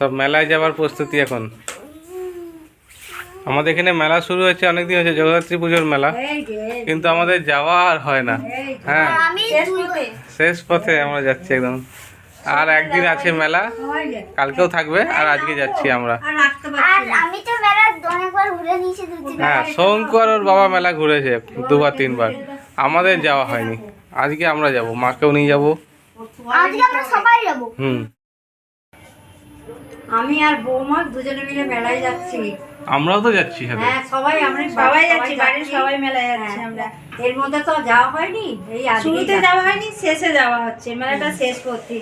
সব মেলায় যাওয়ার প্রস্তুতি এখন। আমাদের এখানে মেলা শুরু হয়েছে অনেকদিন হয়েছে জগদ্ধাত্রী পুজোর মেলা। কিন্তু আমাদের যাওয়া আর হয় না। হ্যাঁ। শেষ পথে আমরা যাচ্ছি একদম। আর একদিন আছে মেলা। কালকেও থাকবে আর আজকে যাচ্ছি আমরা। হ্যাঁ শঙ্কর ওর বাবা মেলা ঘুরেছে দুবার তিনবার। আমাদের যাওয়া হয়নি। আজকে আমরা যাব মাকেও নিয়ে যাব। হুম। আমি আর বৌমা দুজনে মিলে মেলায় যাচ্ছি। আমরাও তো যাচ্ছি সাথে হ্যাঁ সবাই আমরা সবাই যাচ্ছি বাড়ির সবাই মেলায় যাচ্ছি হ্যাঁ। আমরা। এর মধ্যে তো যাওয়া হয়নি এই আজকে শুরুতে যাওয়া হয়নি শেষে যাওয়া হচ্ছে। মেলাটা শেষ করতে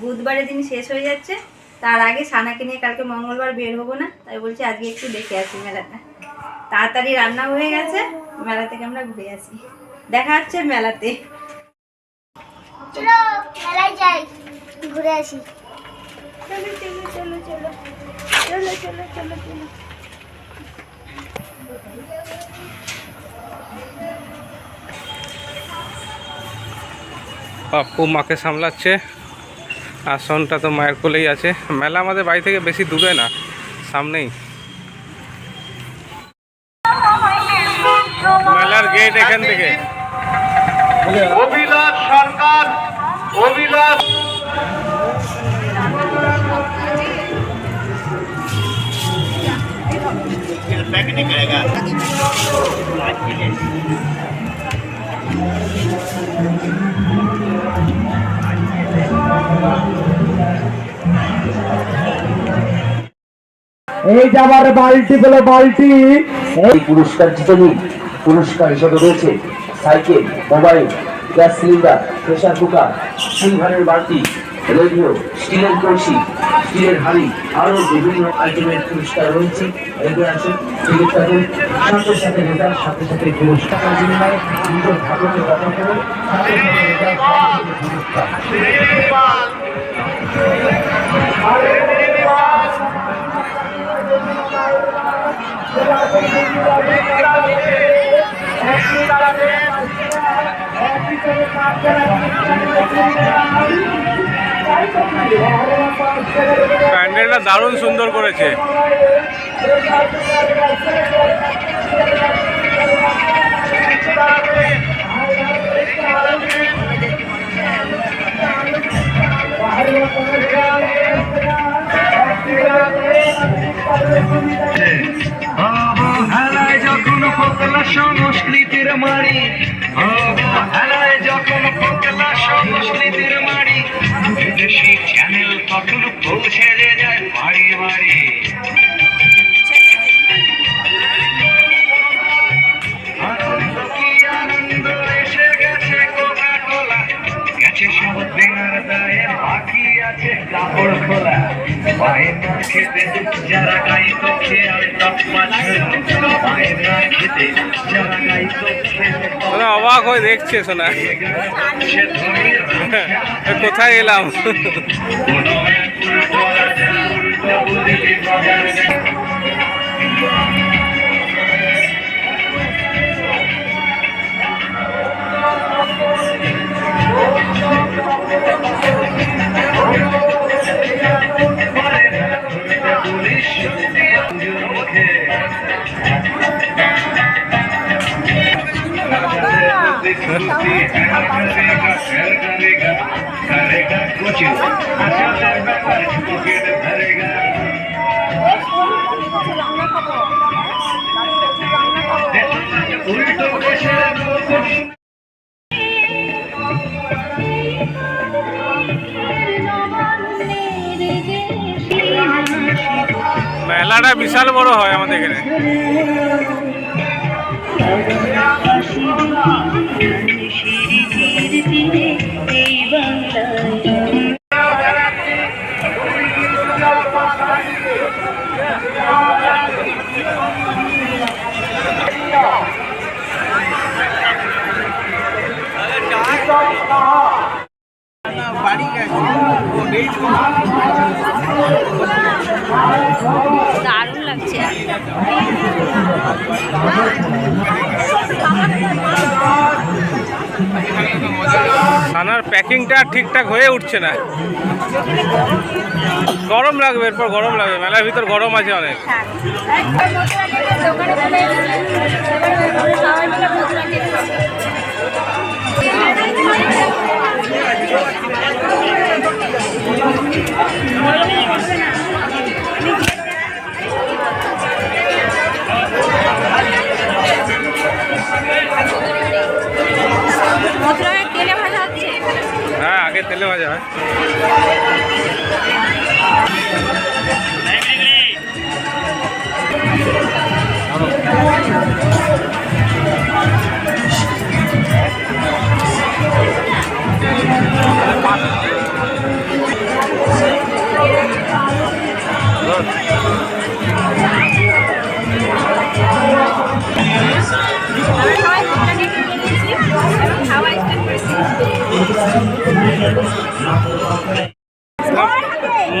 বুধবারের দিন শেষ হয়ে যাচ্ছে। তার আগে সানাকে নিয়ে কালকে মঙ্গলবার বের হব না তাই বলছি আজকে একটু দেখে আসি মেলাটা। তাড়াতাড়ি রান্না হয়ে গেছে মেলা থেকে আমরা ঘুরে আসি। দেখা হচ্ছে মেলাতে। চলো মেলায় যাই ঘুরে আসি। চলো চলো চলো চলো চলো চলো চলো চলো। পাপ্পু মাকে সামলাচ্ছে আসনটা তো মায়ের কোলেই আছে। মেলা আমাদের বাড়ি থেকে বেশি দূরে না, সামনেই। মেলার গেট এখান থেকে। এই যাবার বালতি বলে বালতি এই পুরস্কার জিতেনি পুরস্কার হিসেবে রয়েছে cycle mobile gas cylinder pressure cooker সিলভারের বালতি রেডিও স্টিলের কলসি স্টিলের হাড়ি আরও বিভিন্ন আইটেমের পুরস্কার রয়েছে এগিয়ে আছে টিকিট কাটুন সাথে সাথে রেজার সাথে সাথে পুরস্কার বিনিময়ে নিজের ভাগ্যকে গঠন করুন সাথে সাথে রেজার সাথে সাথে পুরস্কার প্যান্ডেলটা দারুণ সুন্দর করেছে। সংস্কৃতির মারি হেলায় যখন সংস্কৃতির মারি, বিদেশি চ্যানেল যায় বাড়ি বাড়ি। কাপড় খোলা। বাইরে খেতে যারা গাই তো খেয়াল টপ মাছ বাইরে খেতে যারা গাই তো অবাক হয়ে দেখছে শোনা কোথায় এলাম? বিশাল বড় হয় আমাদের এখানে। সানার প্যাকিংটা ঠিকঠাক হয়ে উঠছে না। গরম লাগবে, এরপর গরম লাগবে, মেলার ভিতর গরম আছে অনেক। আমরা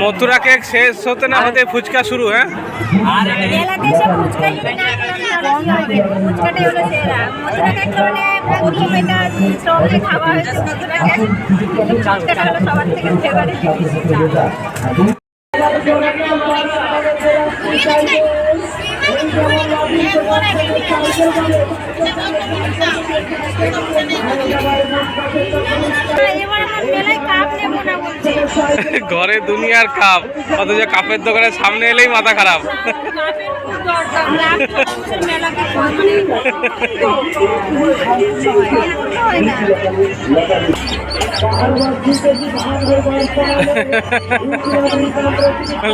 মথুরা কেক শেষ হতে না হতে ফুচকা শুরু হ্যাঁ? মানে খাওয়া ঘরে দুনিয়ার কাপ অথচ কাপের দোকানের সামনে এলেই মাথা খারাপ।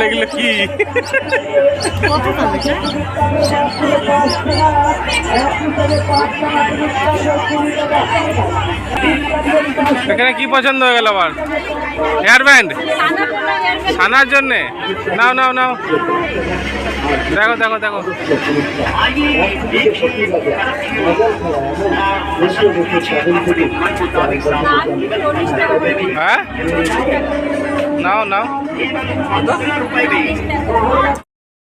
এগুলো কি? এখানে কি পছন্দ হয়ে গেল আবার? হেয়ার ব্যান্ড ছানার জন্যে? নাও নাও নাও। দেখো দেখো দেখো। হ্যাঁ? নাও নাও।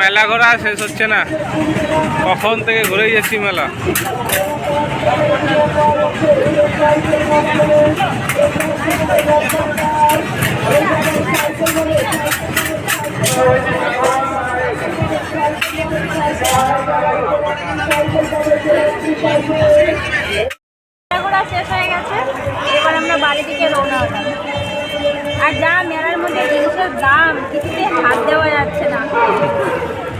মেলা ঘোরা শেষ হচ্ছে না। কখন থেকে ঘুরেই যাচ্ছি মেলা? ঘোরা শেষ হয়ে গেছে, এবার আমরা বাড়ি থেকে রওনা আর যা মেলার মধ্যে জিনিসের দাম কিছুতে হাত দেওয়া যাচ্ছে না।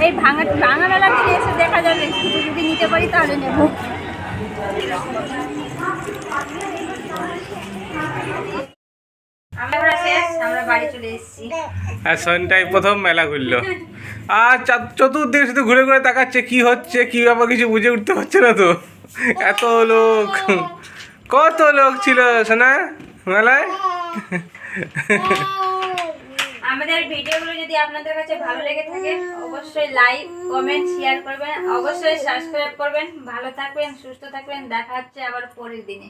এই ভাঙা ভাঙা মেলা থেকে এসে দেখা যাবে, কিছু যদি নিতে পারি তাহলে নেব। আমরা শেষ। বাড়ি চলে এসেছি। আর সন্ধ্যায় প্রথম মেলা ঘুরলো। আর চতুর্দিকে শুধু ঘুরে ঘুরে তাকাচ্ছে কি হচ্ছে কি ব্যাপার কিছু বুঝে উঠতে পারছে না তো। এত লোক। কত লোক ছিল সোনা মেলায়? আমাদের ভিডিওগুলো যদি আপনাদের কাছে ভালো লেগে থাকে অবশ্যই লাইক কমেন্ট শেয়ার করবেন। অবশ্যই সাবস্ক্রাইব করবেন। ভালো থাকবেন সুস্থ থাকবেন। দেখা হচ্ছে আবার পরের দিনে।